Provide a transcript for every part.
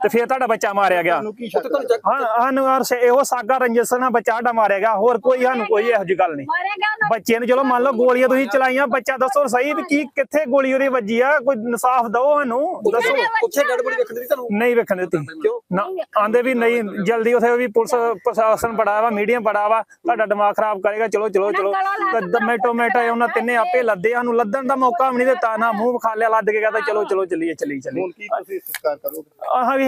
ਤੇ ਫੇਰ ਤੁਹਾਡਾ ਬੱਚਾ ਮਾਰਿਆ ਗਿਆ। ਹਾਂ ਸਾਨੂੰ ਯਾਰ ਸੇ- ਇਹੋ ਸਾਗਾ ਰੰਜਸ ਨਾਲ ਬੱਚਾ ਸਾਡਾ ਮਾਰਿਆ ਗਿਆ ਹੋਰ ਕੋਈ ਸਾਨੂੰ ਕੋਈ ਇਹੋ ਜਿਹੀ ਗੱਲ ਨਹੀਂ। ਬੱਚੇ ਨੂੰ ਚਲੋ ਮੰਨ ਲਓ ਗੋਲੀਆਂ ਤੁਸੀਂ ਚਲਾਈਆਂ ਬੱਚਾ ਦੱਸੋ ਸਹੀ ਵੀ ਕੀ ਕਿੱਥੇ ਗੋਲੀ ਉਹਦੀ ਵੱਜੀ ਆ? ਕੋਈ ਇਨਸਾਫ ਦਿਓ ਸਾਨੂੰ ਦੱਸੋ। ਉੱਥੇ ਬੋਡੀ ਵੇਖਣ ਦੀ ਤੁਹਾਨੂੰ ਨਹੀਂ ਵੇਖਣ ਦਿੱਤੀ। ਕਿਉਂ? ਨਾ ਆਂਦੇ ਵੀ ਨਹੀਂ ਜਲਦੀ ਉਥੇ ਵੀ ਪੁਲਿਸ ਪ੍ਰਸ਼ਾਸਨ ਬੜਾ ਵਾ ਮੀਡੀਆ ਬੜਾ ਵਾ ਤੁਹਾਡਾ ਦਿਮਾਗ ਖਰਾਬ ਕਰੇਗਾ ਚਲੋ ਚਲੋ ਚਲੋ। ਟੋਮੇਟੋ ਮੇਟੋ ਉਹਨਾਂ ਤਿੰਨੇ ਆਪੇ ਲੱਦੇ ਸਾਨੂੰ ਲੱਦਣ ਦਾ ਮੌਕਾ ਵੀ ਨਹੀਂ ਦਿੱਤਾ ਨਾ ਮੂੰਹ ਵਿਖਾ ਲਿਆ ਲੱਦ ਕੇ ਕਹਿੰਦਾ ਚਲੋ ਚਲੋ ਚੱਲੀਏ ਚੱਲੀ ਚੱਲੀ ਹੁਣ ਕੀ ਤੁਸੀਂ ਸੰਸਕਾਰ ਕਰੋਗੇ? ਆਹ ਵੀ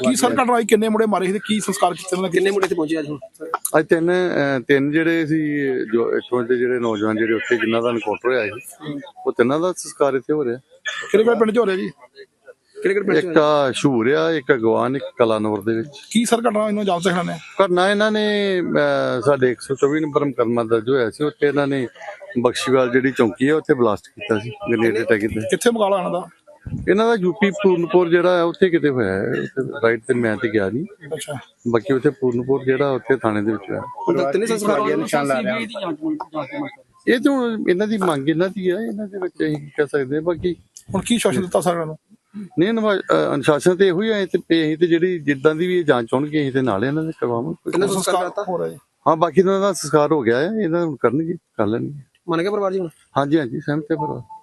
ਕੀ ਸਰ ਘਟਨਾਈ ਕਿੰਨੇ ਮੁੰਡੇ ਮਾਰੇ ਸੀ ਤੇ ਕੀ ਸੰਸਕਾਰ ਕੀਤੇ ਉਹਨਾਂ ਕਿੰਨੇ ਮੁੰਡੇ ਤੇ ਪਹੁੰਚੇ ਅੱਜ ਹੁਣ? ਅੱਜ ਤਿੰਨ ਅਹ, ਤਿੰਨ ਜਿਹੜੇ ਸੀ ਜੋ ਇੱਥੋਂ ਦੇ ਜਿਹੜੇ ਨੌਜਵਾਨ ਜਿਹੜੇ ਉੱਥੇ ਜਿਨ੍ਹਾਂ ਦਾ ਐਨਕਾਊਂਟਰ ਹੋਇਆ ਸੀ ਉਹ ਤਿੰਨਾਂ ਦਾ ਸੰਸਕਾਰ ਇੱਥੇ ਹੋ ਰਿਹਾ। ਕਿਹੜੇ ਕਿਹੜੇ ਪਿੰਡ ਚ ਹੋ ਰਿਹਾ ਜੀ? ਕਿਹੜੇ ਕਿਹੜੇ ਪਿੰਡ ਇੱਕ ਆ ਸ਼ੂਰ ਆ ਇੱਕ ਅਗਵਾਨ ਇੱਕ ਕਲਾਨੌਰ ਦੇ ਵਿੱਚ। ਕੀ ਸਰ ਘਟਨਾ ਇਹਨੂੰ ਜਾਮ ਸਿਖਣਾ ਨੇ ਕਰਨਾ ਇਹਨਾਂ ਨੇ ਅਹ, ਸਾਡੇ 124 ਨੰਬਰ ਮੁਕੱਦਮਾ ਦਰਜ ਹੋਇਆ ਸੀ ਉੱਥੇ ਇਹਨਾਂ ਨੇ ਬਖਸ਼ੀਵਾਲ ਜਿਹੜੀ ਚੌਂਕੀ ਹੈ ਉੱਥੇ ਬਲਾਸਟ ਕੀਤਾ ਸੀ ਗ੍ਰੇਨੇਡ ਅਟੈਕ ਕੀਤਾ ਕਿੱਥੇ ਮੁਕਾਲਾ ਇਹਨਾਂ ਦਾ? ਇਹਨਾਂ ਦਾ ਯੂਪੀ ਪੂਰਨਪੁਰ ਜਿਹੜਾ ਹੈ ਉੱਥੇ ਕਿਤੇ ਹੋਇਆ ਹੈ। ਰਾਈਟ ਤੇ ਮੈਂ ਤੇ ਗਿਆ ਨਹੀਂ ਅੱਛਾ। ਬਾਕੀ ਉੱਥੇ ਪੂਰਨਪੁਰ ਜਿਹੜਾ ਉੱਥੇ ਥਾਣੇ ਦੇ ਵਿੱਚ ਹੁਣ ਤਿੰਨੇ ਸੰਸਕਾਰ ਨਿਸ਼ਾਨ ਲਾ ਰਿਹਾ। ਇਹ ਤਾਂ ਇਹਨਾਂ ਦੀ ਮੰਗ ਇਹਨਾਂ ਦੀ ਹੈ ਇਹਨਾਂ ਦੇ ਵਿੱਚ ਅਸੀਂ ਕੀ ਕਹਿ ਸਕਦੇ ਹਾਂ। ਬਾਕੀ ਹੁਣ ਕੀ ਸ਼ਾਸਨ ਦਿੱਤਾ ਸਰ ਇਹਨਾਂ ਨੂੰ? ਨਹੀਂ ਅਹ, ਅਨੁਸ਼ਾਸਨ ਤੇ ਇਹੋ ਹੀ ਹੈ ਤੇ ਅਸੀਂ ਤੇ ਜਿਹੜੀ ਜਿੱਦਾਂ ਦੀ ਵੀ ਇਹ ਜਾਂਚ ਹੋਣਗੇ ਅਸੀਂ ਤੇ ਨਾਲ ਇਹਨਾਂ ਦੇ ਕਰਵਾਵਾਂਗੇ। ਕਿੰਨੇ ਸੰਸਕਾਰ ਹੋ ਰਿਹਾ ਜੀ। ਹਾਂ ਬਾਕੀ ਦਾ ਸੰਸਕਾਰ ਹੋ ਗਿਆ ਹੈ ਇਹਨਾਂ ਨੂੰ ਕਰਨਗੇ ਕਰ ਲੈਣਗੇ। ਮੰਨ ਗਿਆ ਪਰਿਵਾਰ ਜੀ ਹੁਣ? ਹਾਂਜੀ ਹਾਂਜੀ ਸਹਿਮਤ ਹੈ ਪਰਿਵਾਰ।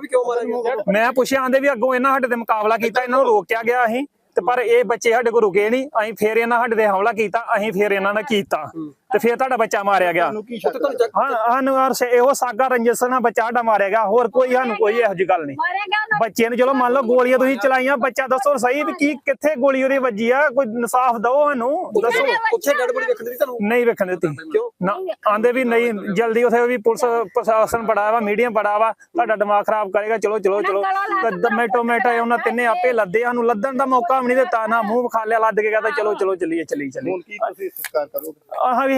ਕਿਉਂ ਮਾਰਿਆ ਗਿਆ? ਮੈਂ ਪੁੱਛਿਆ ਆਂਦੇ ਵੀ ਅੱਗੋਂ ਇਹਨਾਂ ਸਾਡੇ ਤੇ ਮੁਕਾਬਲਾ ਕੀਤਾ ਇਹਨਾਂ ਨੂੰ ਰੋਕਿਆ ਗਿਆ ਅਸੀਂ ਤੇ ਪਰ ਇਹ ਬੱਚੇ ਸਾਡੇ ਕੋਲ ਰੁਕੇ ਨਹੀਂ ਅਸੀਂ ਫੇਰ ਇਹਨਾਂ ਸਾਡੇ ਤੇ ਹਮਲਾ ਕੀਤਾ ਅਸੀਂ ਫੇਰ ਇਹਨਾਂ ਨੇ ਕੀਤਾ। ਤੇ ਫੇਰ ਤੁਹਾਡਾ ਬੱਚਾ ਮਾਰਿਆ ਗਿਆ। ਹਾਂ ਸਾਨੂੰ ਯਾਰ ਸੇ- ਇਹੋ ਸਾਗਾ ਰੰਜਸ ਨਾਲ ਬੱਚਾ ਸਾਡਾ ਮਾਰਿਆ ਗਿਆ ਹੋਰ ਕੋਈ ਸਾਨੂੰ ਕੋਈ ਇਹੋ ਜਿਹੀ ਗੱਲ ਨਹੀਂ। ਬੱਚੇ ਨੂੰ ਚਲੋ ਮੰਨ ਲਓ ਗੋਲੀਆਂ ਤੁਸੀਂ ਚਲਾਈਆਂ ਬੱਚਾ ਦੱਸੋ ਸਹੀ ਵੀ ਕੀ ਕਿੱਥੇ ਗੋਲੀ ਉਹਦੀ ਵੱਜੀ ਆ? ਕੋਈ ਇਨਸਾਫ ਦਿਓ ਸਾਨੂੰ ਦੱਸੋ। ਉੱਥੇ ਬੋਡੀ ਵੇਖਣ ਦੀ ਤੁਹਾਨੂੰ? ਨਹੀਂ ਵੇਖਣ ਦਿੱਤੀ। ਕਿਉਂ? ਨਾ ਆਂਦੇ ਵੀ ਨਹੀਂ ਜਲਦੀ ਉਥੇ ਵੀ ਪੁਲਿਸ ਪ੍ਰਸ਼ਾਸਨ ਬੜਾ ਵਾ ਮੀਡੀਆ ਬੜਾ ਵਾ ਤੁਹਾਡਾ ਦਿਮਾਗ ਖਰਾਬ ਕਰੇਗਾ ਚਲੋ ਚਲੋ ਚਲੋ। ਟੋਮੇਟੋ ਮੇਟੋ ਉਹਨਾਂ ਤਿੰਨੇ ਆਪੇ ਲੱਦੇ ਸਾਨੂੰ ਲੱਦਣ ਦਾ ਮੌਕਾ ਵੀ ਨਹੀਂ ਦਿੱਤਾ ਨਾ ਮੂੰਹ ਵਿਖਾ ਲਿਆ ਲੱਦ ਕੇ ਕਹਿੰਦਾ ਚਲੋ ਚਲੋ ਚੱਲੀਏ ਚੱਲੀ ਚੱਲੀ ਹੁਣ ਕੀ ਤੁਸੀਂ ਸੰਸਕਾਰ ਕਰੋਗੇ? ਆਹ ਵੀ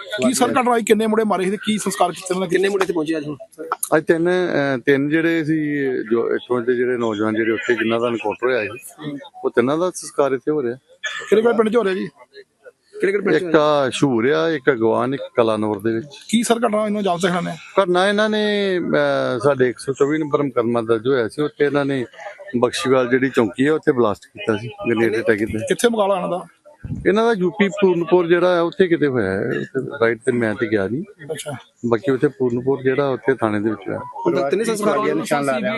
ਕੀ ਸਰ ਘਟਨਾਈ ਕਿੰਨੇ ਮੁੰਡੇ ਮਾਰੇ ਸੀ ਤੇ ਕੀ ਸੰਸਕਾਰ ਕੀਤੇ ਉਹਨਾਂ ਕਿੰਨੇ ਮੁੰਡੇ ਤੇ ਪਹੁੰਚੇ ਅੱਜ ਹੁਣ? ਅੱਜ ਤਿੰਨ ਅਹ, ਤਿੰਨ ਜਿਹੜੇ ਸੀ ਜੋ ਇੱਥੋਂ ਦੇ ਜਿਹੜੇ ਨੌਜਵਾਨ ਜਿਹੜੇ ਉੱਥੇ ਜਿਨ੍ਹਾਂ ਦਾ ਐਨਕਾਊਂਟਰ ਹੋਇਆ ਸੀ ਉਹ ਤਿੰਨਾਂ ਦਾ ਸੰਸਕਾਰ ਇੱਥੇ ਹੋ ਰਿਹਾ। ਕਿਹੜੇ ਕਿਹੜੇ ਪਿੰਡ ਚ ਹੋ ਰਿਹਾ ਜੀ? ਕਿਹੜੇ ਕਿਹੜੇ ਪਿੰਡ ਇੱਕ ਆ ਸ਼ੂਰ ਆ ਇੱਕ ਅਗਵਾਨ ਇੱਕ ਕਲਾਨੌਰ ਦੇ ਵਿੱਚ। ਕੀ ਸਰ ਘਟਨਾ ਇਹਨੂੰ ਜਾਮ ਸਿਖਣਾ ਨੇ? ਕਰਨਾ ਇਹਨਾਂ ਨੇ ਅਹ, ਸਾਡੇ 124 ਨੰਬਰ ਮੁਕੱਦਮਾ ਦਰਜ ਹੋਇਆ ਸੀ ਉੱਥੇ ਇਹਨਾਂ ਨੇ ਬਖਸ਼ੀਵਾਲ ਜਿਹੜੀ ਚੌਂਕੀ ਹੈ ਉੱਥੇ ਬਲਾਸਟ ਕੀਤਾ ਸੀ ਗ੍ਰੇਨੇਡ ਅਟੈਕ ਕੀਤਾ। ਕਿੱਥੇ ਮੁਕਾਲਾ ਇਹਨਾਂ ਦਾ? ਇਹਨਾਂ ਦਾ ਯੂਪੀ ਪੂਰਨਪੁਰ ਜਿਹੜਾ ਹੈ ਉੱਥੇ ਕਿਤੇ ਹੋਇਆ ਹੈ। ਰਾਈਟ ਤੇ ਮੈਂ ਤੇ ਗਿਆ ਨਹੀਂ ਅੱਛਾ। ਬਾਕੀ ਉੱਥੇ ਪੂਰਨਪੁਰ ਜਿਹੜਾ ਉੱਥੇ ਥਾਣੇ ਦੇ ਵਿੱਚ ਹੋਇਆ। ਹੁਣ ਤਿੰਨੇ ਸੰਸਕਾਰ ਨਿਸ਼ਾਨ ਲਾ ਰਿਹਾ।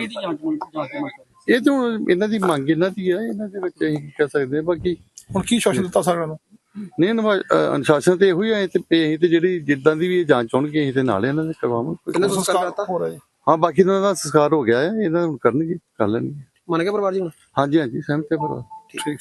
ਇਹ ਤਾਂ ਇਹਨਾਂ ਦੀ ਮੰਗ ਇਹਨਾਂ ਦੀ ਹੈ ਇਹਨਾਂ ਦੇ ਵਿੱਚ ਅਸੀਂ ਕੀ ਕਹਿ ਸਕਦੇ ਹਾਂ। ਬਾਕੀ ਹੁਣ ਕੀ ਸ਼ਾਸਨ ਦਿੱਤਾ ਸਰ ਇਹਨਾਂ ਨੂੰ ਨਹੀਂ ਅਨੁਸ਼ਾਸਨ ਤੇ ਇਹੋ ਹੀ ਹੈ ਤੇ ਅਸੀਂ ਤੇ ਜਿਹੜੀ ਜਿੱਦਾਂ ਦੀ ਵੀ ਇਹ ਜਾਂਚ ਹੋਣਗੇ ਅਸੀਂ ਤੇ ਨਾਲ ਇਹਨਾਂ ਦੇ ਕਰਵਾਵਾਂਗੇ। ਕਿੰਨੇ ਸੰਸਕਾਰ ਹੋ ਰਿਹਾ। ਹਾਂ ਬਾਕੀ ਇਹਨਾਂ ਦਾ ਸੰਸਕਾਰ ਹੋ ਗਿਆ ਹੈ ਇਹਨਾਂ ਨੂੰ ਕਰਨਗੇ ਕਰ ਲੈਣਗੇ। ਮੰਨ ਗਿਆ ਪਰਿਵਾਰ ਜੀ ਹੁਣ? ਹਾਂਜੀ ਹਾਂਜੀ ਸਹਿਮਤ ਹੈ ਪਰ ਠੀਕ। Thank you